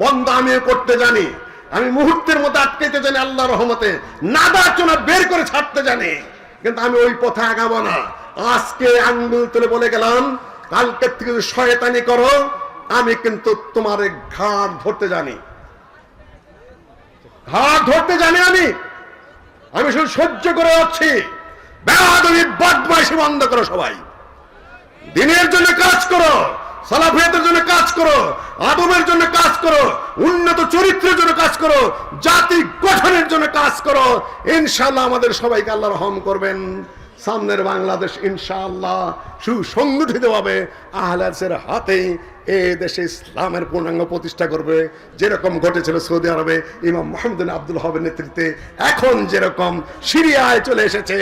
বন্ধ আমিও করতে জানি। আমি মুহূর্তের মধ্যে আটকাইতে জানি আল্লাহ রহমতে। নাদা চোনা বের করে ছাড়তে জানি। কিন্তু আমি ওই পথে আগাবো না। আজকে আঙ্গুল তুলে বলে গেলাম, কালকে থেকে শয়তানি করো, আমি কিন্তু তোমার ঘাট ধরতে জানি। ঘাট ধরতে জানি আমি। আমি শুধু সহ্য করে যাচ্ছি। বেড়াদবি বদমাইশি বন্ধ করো সবাই। দিনের জন্য কাজ করো সালাফিয়াতের জন্য করো, আদমের জন্য কাজ করো, উন্নত চরিত্রের জন্য কাজ করো, জাতি গঠনের জন্য কাজ করো। ইনশাল্লাহ আমাদের সবাইকে আল্লাহ রহম করবেন। সামনের বাংলাদেশ ইনশাআল্লাহ সুসংগঠিত ভাবে আহলাসের হাতে এ দেশে ইসলামের পূর্ণাঙ্গ প্রতিষ্ঠা করবে। যেরকম ঘটেছিল সৌদি আরবে, ইমাম মোহাম্মদ আব্দুল হবের নেতৃত্বে। এখন যেরকম সিরিয়ায় চলে এসেছে,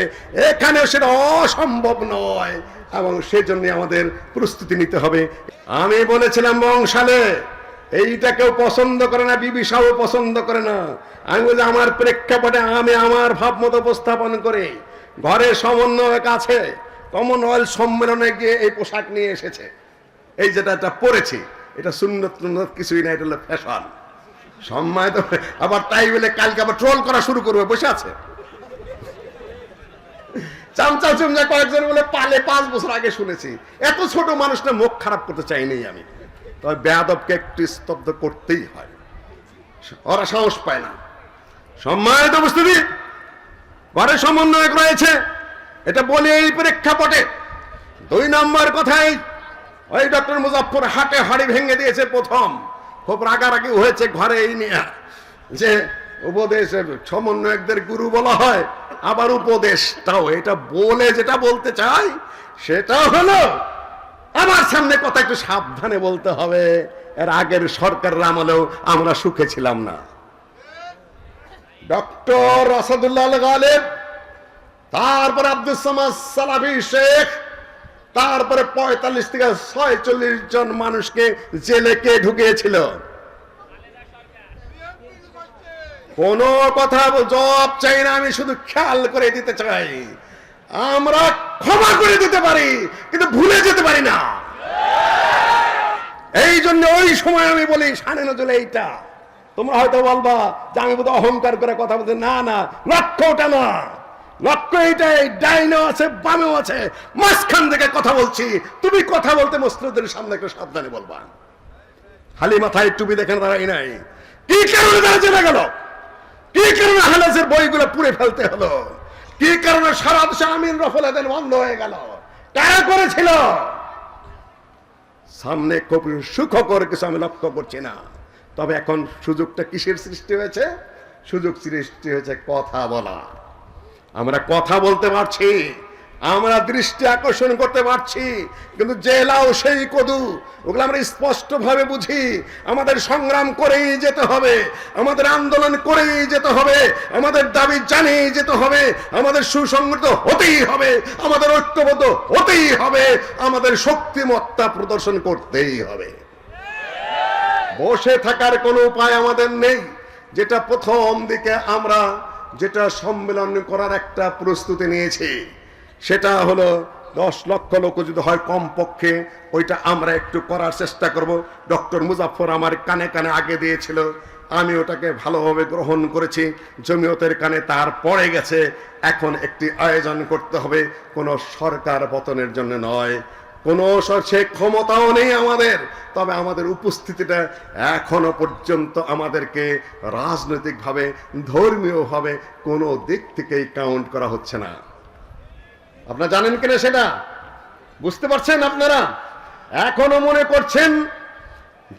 এখানেও সেটা অসম্ভব নয় এবং সেজন্য আমাদের প্রস্তুতি নিতে হবে। আমি বলেছিলাম বংশালে, এইটা কেউ পছন্দ করে না, বিবি বিবিসাও পছন্দ করে না। আমি বলি আমার প্রেক্ষাপটে আমি আমার ভাব মতো উপস্থাপন করে। ঘরে সমন্বয়ক আছে কমনওয়েলথ সম্মেলনে গিয়ে এই পোশাক নিয়ে এসেছে। এই যেটা এটা পরেছি, এটা সুন্নত টুন্নত কিছুই না, এটা হলো ফ্যাশন সম্মানিত, আবার তাই বলে কালকে আবার ট্রোল করা শুরু করবে, বসে আছে। চামচা চুমচা কয়েকজন বলে, পালে পাঁচ বছর আগে শুনেছি। এত ছোট মানুষটা মুখ খারাপ করতে চাইনি আমি। তবে বেয়াদবকে একটু স্তব্ধ করতেই হয়। ওরা সাহস পায় না। সম্মানিত উপস্থিতি ঘরে সমন্বয়ক রয়েছে। এটা বলে এই প্রেক্ষাপটে। দুই নম্বর কথাই, ওই ডক্টর মুজাফর হাটে হাড়ি ভেঙে দিয়েছে প্রথম। খুব রাগারাগি হয়েছে ঘরে এই নিয়ে। যে উপদেশ সমন্বয়কদের গুরু বলা হয়, আবার উপদেশটাও এটা বলে যেটা বলতে চাই, সেটা হলো, আমার সামনে কথা একটু সাবধানে বলতে হবে। এর আগের সরকারের আমলেও আমরা সুখে ছিলাম না। ডক্টর আসাদুল্লাহ গালেব, তারপর আব্দুল সামাদ সালাফি শেখ, তারপরে পঁয়তাল্লিশ থেকে ছয়চল্লিশ জন মানুষকে জেলে কে ঢুকিয়েছিল? কোন কথা জবাব চাই না, আমি শুধু খেয়াল করে দিতে চাই। আমরা ক্ষমা করে দিতে পারি, কিন্তু ভুলে যেতে পারি না। এই জন্য ওই সময় আমি বলি, সাড়ে নজলে এইটা। তোমরা হয়তো বলবা, যে আমি বোধ অহংকার করে কথা বলতে না না লক্ষ্য ওটা না। লক্ষ্য আছে, বামেও আছে। মাঝখান থেকে কথা বলছি। তুমি কথা বলতে সামনে একটু সাবধানে বলবা। খালি মাথায় টুপি দাঁড়াই নাই। কি কারণে তারা জেনে গেল? কি কারণে হালাসের বইগুলো পুড়ে ফেলতে হলো? কি কারণে সারা দেশে আমিন রফলাদের বন্ধ হয়ে গেল? কারা করেছিল? সামনে খুব সুখকর কিছু আমি লক্ষ্য করছি না। তবে এখন সুযোগটা কিসের সৃষ্টি হয়েছে? সুযোগ সৃষ্টি হয়েছে কথা বলা। আমরা কথা বলতে পারছি, আমরা দৃষ্টি আকর্ষণ করতে পারছি, কিন্তু জেলাও সেই কদু, ওগুলো আমরা স্পষ্ট ভাবে বুঝি। আমাদের সংগ্রাম করেই যেতে হবে, আমাদের আন্দোলন করেই যেতে হবে, আমাদের দাবি জানিয়ে যেতে হবে, আমাদের সুসংগত হতেই হবে, আমাদের ঐক্যবদ্ধ হতেই হবে, আমাদের শক্তিমত্তা প্রদর্শন করতেই হবে। বসে থাকার কোনো উপায় আমাদের নেই। যেটা প্রথম দিকে আমরা যেটা সম্মেলন করার একটা প্রস্তুতি নিয়েছি, সেটা হলো দশ লক্ষ লোক যদি হয় কম পক্ষে ওইটা আমরা একটু করার চেষ্টা করব। ডক্টর মুজাফর আমার কানে কানে আগে দিয়েছিল, আমি ওটাকে ভালোভাবে গ্রহণ করেছি, জমিয়তের কানে তার পড়ে গেছে, এখন একটি আয়োজন করতে হবে, কোনো সরকার পতনের জন্য নয়। কোনো স- ক্ষমতাও নেই আমাদের। তবে আমাদের উপস্থিতিটা এখনও পর্যন্ত আমাদেরকে রাজনৈতিকভাবে, ধর্মীয়ভাবে কোনো দিক থেকেই কাউন্ট করা হচ্ছে না। আপনারা জানেন কিনা সেটা? বুঝতে পারছেন আপনারা? এখনও মনে করছেন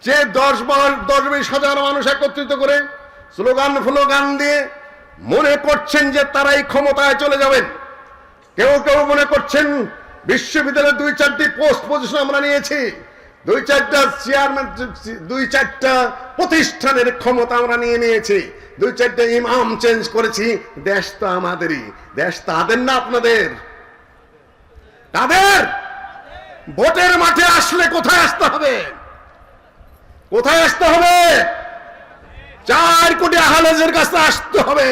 যে দশ বার, দশ বিশ হাজার মানুষ একত্রিত করে স্লোগান ফ্লোগান দিয়ে মনে করছেন যে তারাই ক্ষমতায় চলে যাবেন। কেউ কেউ মনে করছেন বিশ্ববিদ্যালয়ের দুই চারটি পোস্ট পজিশন আমরা নিয়েছি। দুই চারটা চেয়ারম্যান দুই চারটা প্রতিষ্ঠানের ক্ষমতা আমরা নিয়ে নিয়েছি। দুই চারটা ইমাম চেঞ্জ করেছি। দেশ তো আমাদেরই। দেশ তাদের না আপনাদের? তাদের? ভোটের মাঠে আসলে কোথায় আসতে হবে? কোথায় আসতে হবে? চার কোটি আহলেজের কাছে আসতে হবে।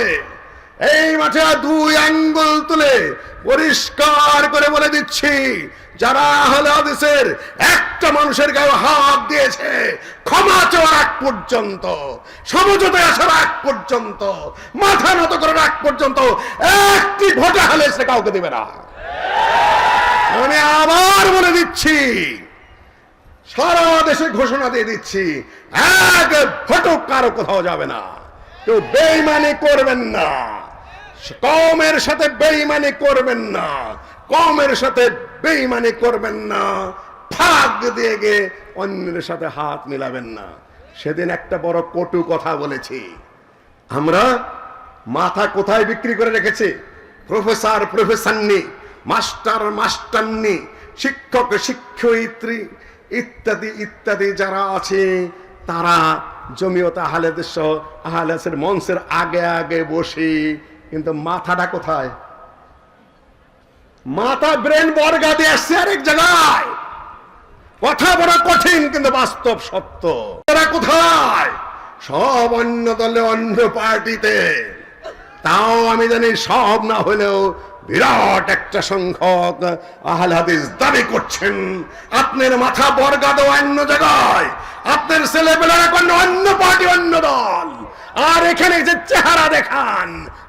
এই মাঠে দুই আঙ্গুল তুলে পরিষ্কার করে বলে দিচ্ছি, যারা আহলে হাদিসের একটা মানুষের গায়ে হাত দিয়েছে, ক্ষমা চাওয়ার আগ পর্যন্ত, সমঝোতায় আসার আগ পর্যন্ত, মাথা নত করার আগ পর্যন্ত একটি ভোটে হলে সে কাউকে দেবে না। আমি আবার বলে দিচ্ছি, সারা দেশে ঘোষণা দিয়ে দিচ্ছি, এক ফটক কারও কোথাও যাবে না। কেউ বেইমানি করবেন না। কমের সাথে বেইমানি করবেন না। কমের সাথে বেইমানি করবেন না। ফাঁক দিয়ে গিয়ে অন্যের সাথে হাত মিলাবেন না। সেদিন একটা বড় কটু কথা বলেছি। আমরা মাথা কোথায় বিক্রি করে রেখেছি? প্রফেসর প্রফেসরনি মাস্টার মাস্টারনি শিক্ষক, শিক্ষয়িত্রী ইত্যাদি ইত্যাদি যারা আছে, তারা জমিয়ত আহলেদের সহ আহলেসের মঞ্চের আগে আগে বসে কিন্তু মাথাটা কোথায়? মাথা ব্রেন বর্গা দিয়ে আসছে আরেক জায়গায়। কথা বড় কঠিন, কিন্তু বাস্তব সত্য। তারা কোথায়? সব অন্য দলে, অন্য পার্টিতে। তাও আমি জানি সব না হলেও বিরাট একটা সংখ্যক আহলে হাদিস দাবি করছেন, আপনার মাথা বর্গাদ অন্য জায়গায়, আপনার ছেলেবেলারা কোন অন্য পার্টি, অন্য দল। আর এখানে যে চেহারা দেখান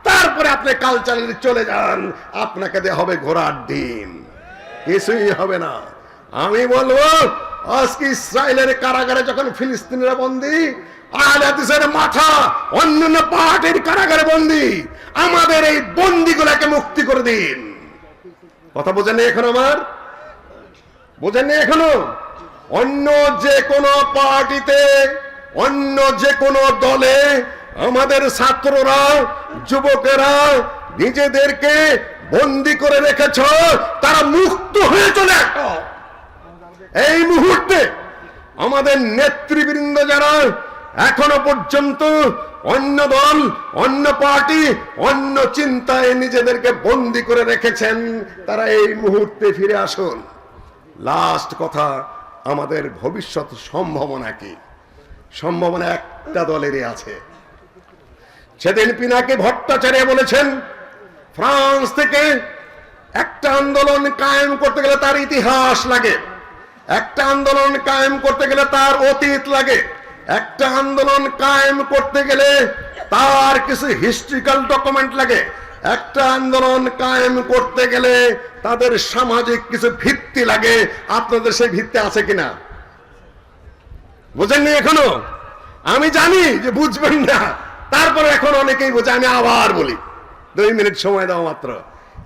তারপরে আপনি কালচারে চলে যান। আপনাকে দেওয়া হবে ঘোড়ার ডিম। কিছুই হবে না। আমি বলব, আজকে ইসরায়েলের কারাগারে যখন ফিলিস্তিনিরা মাথা অন্যান্য কারাগারে বন্দী, আমাদের এই বন্দিগুলোকে মুক্তি করে দিন। কথা বোঝেন এখন আমার? বোঝেননি এখনও? অন্য যে কোনো পার্টিতে, অন্য যে কোনো দলে আমাদের ছাত্ররা যুবকেরা নিজেদেরকে বন্দি করে রেখেছ, তারা মুক্ত হয়ে চলে এই মুহূর্তে আমাদের নেতৃবৃন্দ যারা, এখনও পর্যন্ত অন্য দল, অন্য পার্টি, অন্য চিন্তায় নিজেদেরকে বন্দি করে রেখেছেন, তারা এই মুহূর্তে ফিরে আসুন। লাস্ট কথা, আমাদের ভবিষ্যৎ সম্ভাবনা কি? সম্ভাবনা একটা দলেরই আছে। সেদিন পিনাকি ভট্টাচার্য বলেছেন, ফ্রান্স থেকে একটা আন্দোলন কায়েম করতে গেলে তার ইতিহাস লাগে, একটা আন্দোলন কায়েম করতে গেলে তার অতীত লাগে, একটা আন্দোলন কায়েম করতে গেলে তার কিছু হিস্ট্রিক্যাল ডকুমেন্ট লাগে, একটা আন্দোলন কায়েম করতে গেলে তাদের সামাজিক কিছু ভিত্তি লাগে, আপনাদের সেই ভিত্তি আছে কিনা? বুঝেননি এখনও? আমি জানি যে বুঝবেন না। তারপরে এখন অনেকেই বোঝে আমি আবার বলি, দুই মিনিট সময় দাও মাত্র।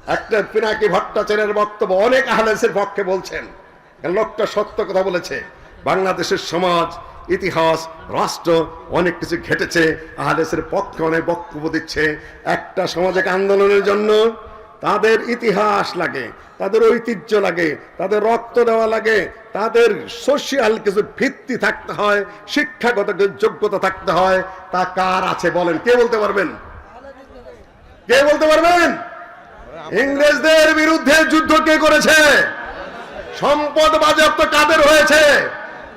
একটা পিনাকি ভট্টাচার্যের বক্তব্য, অনেক আহলেসের পক্ষে বলছেন। লোকটা সত্য কথা বলেছে। বাংলাদেশের সমাজ, ইতিহাস, রাষ্ট্র, অনেক কিছু ঘেটেছে। আহলেসের পক্ষে অনেক বক্তব্য দিচ্ছে। একটা সমাজকে আন্দোলনের জন্য তাদের ইতিহাস লাগে, তাদের ঐতিহ্য লাগে, তাদের রক্ত দেওয়া লাগে, তাদের সোশিয়াল কিছু ভিত্তি থাকতে হয়, শিক্ষাগত যোগ্যতা থাকতে হয়, তা কার আছে বলেন, কে বলতে পারবেন? কে বলতে পারবেন? ইংরেজদের বিরুদ্ধে যুদ্ধ কে করেছে? সম্পদ বাজেয়াপ্ত কাদের হয়েছে?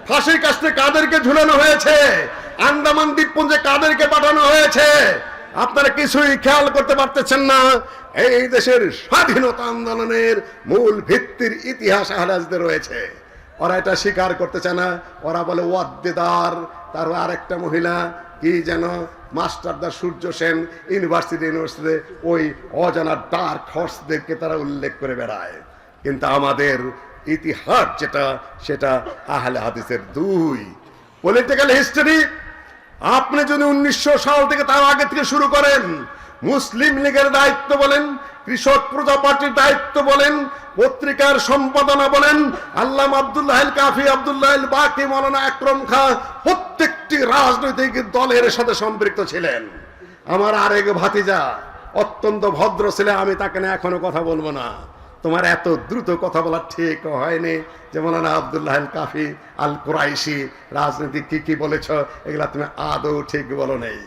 ফাঁসির কাছে কাদেরকে ঝুলানো হয়েছে? আন্দামান দ্বীপপুঞ্জে কাদেরকে পাঠানো হয়েছে? আপনারা কিছুই খেয়াল করতে পারতেছেন না। এই দেশের স্বাধীনতা আন্দোলনের মূল ভিত্তির ইতিহাস আহলাজদের রয়েছে। ওরা এটা স্বীকার করতে চায় না। ওরা বলে, ওয়াদ্দেদার, তার আরেকটা মহিলা, কি যেন মাস্টারদা সূর্য সেন, ইউনিভার্সিটি, ইউনিভার্সিটিতে ওই অজানা ডার্ক হর্সদেরকে তারা উল্লেখ করে বেড়ায়। কিন্তু আমাদের ইতিহাস যেটা, সেটা আহলে হাদিসের দুই। পলিটিক্যাল হিস্টোরি আপনি যদি উনিশশো সাল থেকে তার আগে থেকে শুরু করেন, মুসলিম লীগের দায়িত্ব বলেন, কৃষক প্রজা পার্টির দায়িত্ব বলেন, পত্রিকার সম্পাদনা বলেন আল্লাহ আব্দুল্লাহ কাফি, আব্দুল্লাহ বাকি, মৌলানা আকরম খা প্রত্যেকটি রাজনৈতিক দলের সাথে সম্পৃক্ত ছিলেন। আমার আরেক ভাতিজা, অত্যন্ত ভদ্র ছেলে, আমি তাকে নিয়ে এখনও কথা বলব না। তোমার এত দ্রুত কথা বলা ঠিক হয়নি। যে মৌলানা আবদুল্লাহ কাফি, আল কুরাইশি, রাজনীতি কি কি বলেছ, এগুলা তুমি আদৌ ঠিক বলো নেই।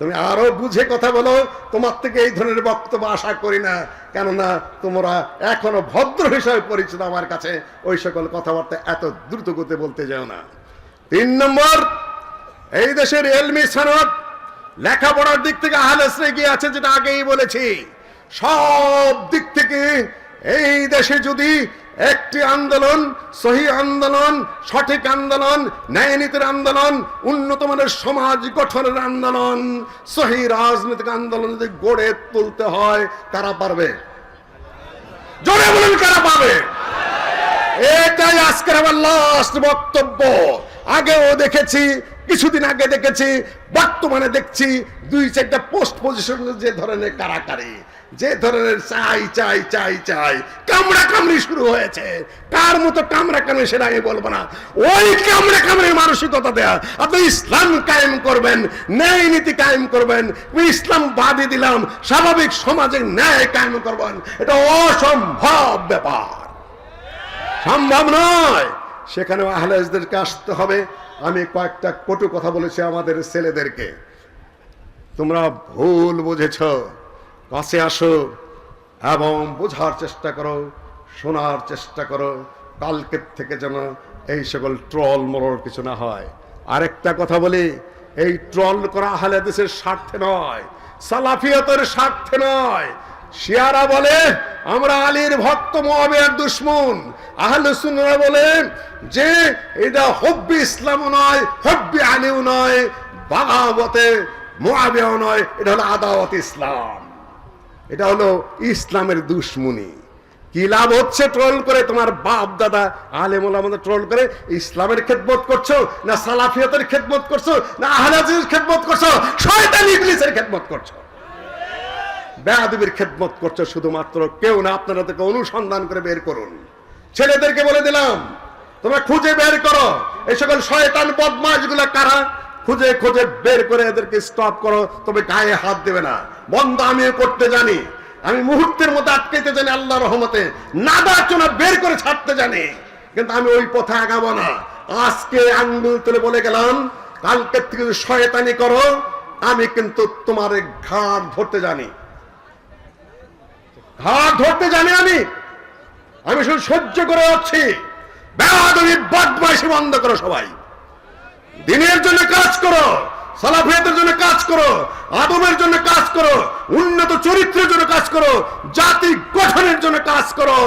তুমি আরও বুঝে কথা বলো, তোমার থেকে এই ধরনের বক্তব্য আশা করি না। কেননা তোমরা এখনও ভদ্র হিসাবে পরিচিত আমার কাছে ওই সকল কথাবার্তা এত দ্রুত গতি বলতে যাও না। তিন নম্বর, এই দেশের এলমি সনদ লেখাপড়ার দিক থেকে আহলেসরে গিয়ে আছে যেটা আগেই বলেছি। সব দিক থেকে এই দেশে যদি একটি আন্দোলন, সহি আন্দোলন, সঠিক আন্দোলন, ন্যায় নীতির আন্দোলন উন্নত মানের সমাজ গঠনের আন্দোলন, সহি রাজনৈতিক আন্দোলন যদি গড়ে তুলতে হয়, কারা পারবে? জোরে বলুন, কারা পাবে এটাই আজকের আমার লাস্ট বক্তব্য। আগেও দেখেছি, কিছুদিন আগে দেখেছি, বর্তমানে দেখছি দুই চারটা পোস্ট পজিশন যে ধরনের কারাকারি। যে ধরনের চাই চাই চাই চাই কামড়া কামড়ি শুরু হয়েছে। কার মতো কামড়া কামড়ি সেটা আমি বলব না। ওই কামড়া কামড়ি মানসিকতা দেয়া। আপনি ইসলাম কায়েম করবেন, ন্যায় নীতি কায়েম করবেন। ইসলাম বাদে দিলাম, স্বাভাবিক সমাজে ন্যায় কায়েম করবেন। এটা অসম্ভব ব্যাপার। সম্ভব নয়। সেখানে আহলেজদেরকে আসতে হবে। আমি কয়েকটা কটু কথা বলেছি আমাদের ছেলেদেরকে। তোমরা ভুল বুঝেছ। কাছে আসো এবং বোঝার চেষ্টা করো, শোনার চেষ্টা করো। কালকের থেকে যেন এই সকল ট্রল মরর কিছু না হয়। আরেকটা কথা বলি, এই ট্রল করা আহলে দেশের স্বার্থে নয়, সালাফিয়তের স্বার্থে নয়। শিয়ারা বলে, আমরা আলীর ভক্ত মহাবিয়ার দুশ্মন। আহলে সুন্নারা বলে যে এটা হব্বি ইসলামও নয়, হব্বি আলীও নয় বাগাবতে মোয়াবিয়াও নয়, এটা হলো আদাওয়াত ইসলাম। এটা হলো ইসলামের দুশ্মনী। কি লাভ হচ্ছে ট্রোল করে? তোমার বাপ, দাদা আলেমুল আমাদের ট্রোল করে? ইসলামের খেদমত করছ? না সালাফিয়তের খেদমত করছ? না আহলাজের খেদমত করছ? শয়তান ইবলিসের খেদমত করছ? বেয়াদবির খেদমত করছ শুধুমাত্র কেউ না, আপনারা তাকে অনুসন্ধান করে বের করুন। ছেলেদেরকে বলে দিলাম, তোমরা খুঁজে বের করো। এই সকল শয়তান বদমাশগুলা কারা? খুঁজে খুঁজে বের করে এদেরকে স্টপ করো, তবে গায়ে হাত দেবে না। বন্ধ আমিও করতে জানি। আমি মুহূর্তের মধ্যে আটকাইতে জানি আল্লাহ রহমতে। নাদা চোনা বের করে ছাড়তে জানি। কিন্তু আমি ওই পথে আগাবো না। আজকে আঙ্গুল তুলে বলে গেলাম কালকের থেকে শয়তানি করো, আমি কিন্তু তোমার ঘাট ধরতে জানি। হাত ধরতে জানি আমি। আমি শুধু সহ্য করে যাচ্ছি। বেড়াদবি বদমাইশি বন্ধ করো সবাই। দিনের জন্য কাজ করো। সালাফিয়াতের জন্য কাজ করো, আদমের জন্য কাজ করো, উন্নত চরিত্রের জন্য কাজ করো, জাতি গঠনের জন্য কাজ করো।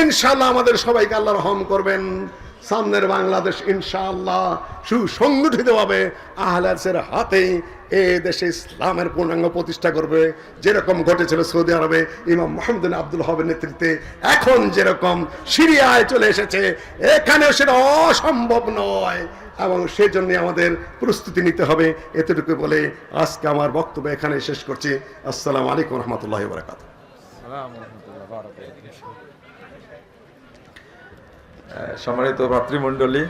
ইনশাল্লাহ আমাদের সবাইকে আল্লাহ রহম করবেন। সামনের বাংলাদেশ ইনশাআল্লাহ সুসংগঠিত ভাবে আহলাসের হাতে এ দেশে ইসলামের পূর্ণাঙ্গ প্রতিষ্ঠা করবে। যেরকম ঘটেছিল সৌদি আরবে, ইমাম মোহাম্মদ আব্দুল হবের নেতৃত্বে। এখন যেরকম সিরিয়ায় চলে এসেছে, এখানেও সেটা অসম্ভব নয়। এবং সেজন্য আমাদের প্রস্তুতি নিতে হবে এতটুকু বলে আজকে আমার বক্তব্য এখানে শেষ করছি। আসসালামু আলাইকুম রহমতুল্লাহ বরাকাত সম্মানিত ভাতৃমণ্ডলী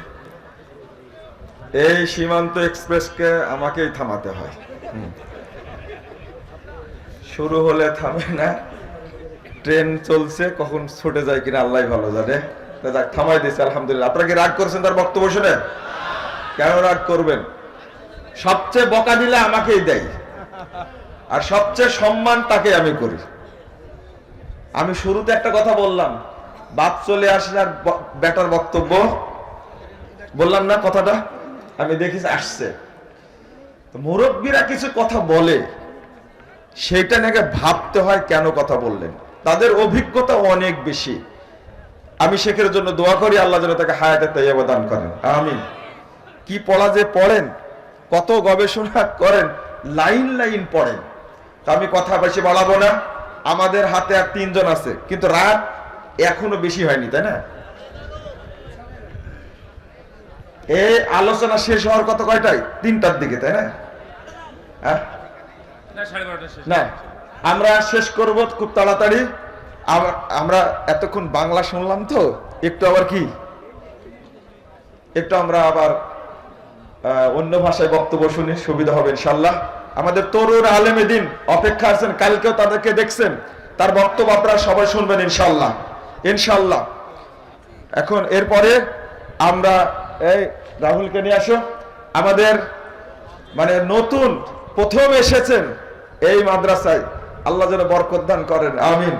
এই সীমান্ত এক্সপ্রেসকে আমাকেই থামাতে হয়। হুম। শুরু হলে থামে না ট্রেন চলছে কখন ছুটে যায় কিনা আল্লাহ ভালো জানে। যাক, থামাই দিয়েছে আলহামদুলিল্লাহ। আপনারা কি রাগ করছেন তার বক্তব্য শুনে? কেন রাগ করবেন? সবচেয়ে বকা দিলে আমাকেই দেয়। আর সবচেয়ে সম্মান তাকে আমি করি। আমি শুরুতে একটা কথা বললাম, বাদ চলে আসলে আর বেটার বক্তব্য? বললাম না কথাটা? আমি দেখেছি আসছে। মুরব্বীরা কিছু কথা বলে, সেটা নাকি ভাবতে হয় কেন কথা বললেন? তাদের অভিজ্ঞতা অনেক বেশি। আমি শেখের জন্য দোয়া করি, আল্লাহ যেন তাকে হায়াতে তাইয়াবা দান করেন। আমি কি পড়া যে পড়েন কত গবেষণা করেন লাইন লাইন পড়েন। তো আমি কথা বেশি বাড়াবো না আমাদের হাতে আর তিনজন আছে কিন্তু রাত এখনও বেশি হয়নি তাই না? এই আলোচনা শেষ হওয়ার কত কয়টায়? তিনটার দিকে তাই না? হ্যাঁ? না আমরা শেষ করব খুব তাড়াতাড়ি। আমরা এতক্ষণ বাংলা শুনলাম তো একটু আবার কি? একটু আমরা আবার অন্য ভাষায় বক্তব্য শুনে সুবিধা হবে ইনশাল্লাহ আমাদের তরুণ আলেমে দিন অপেক্ষা আছেন, কালকেও তাদেরকে দেখছেন। তার বক্তব্য আপনারা সবাই শুনবেন ইনশাল্লাহ ইনশাল্লাহ এখন এরপরে আমরা, এই রাহুলকে নিয়ে আসো। আমাদের মানে নতুন প্রথম এসেছেন এই মাদ্রাসায়। আল্লাহ যেন বরকত দান করেন, আমিন।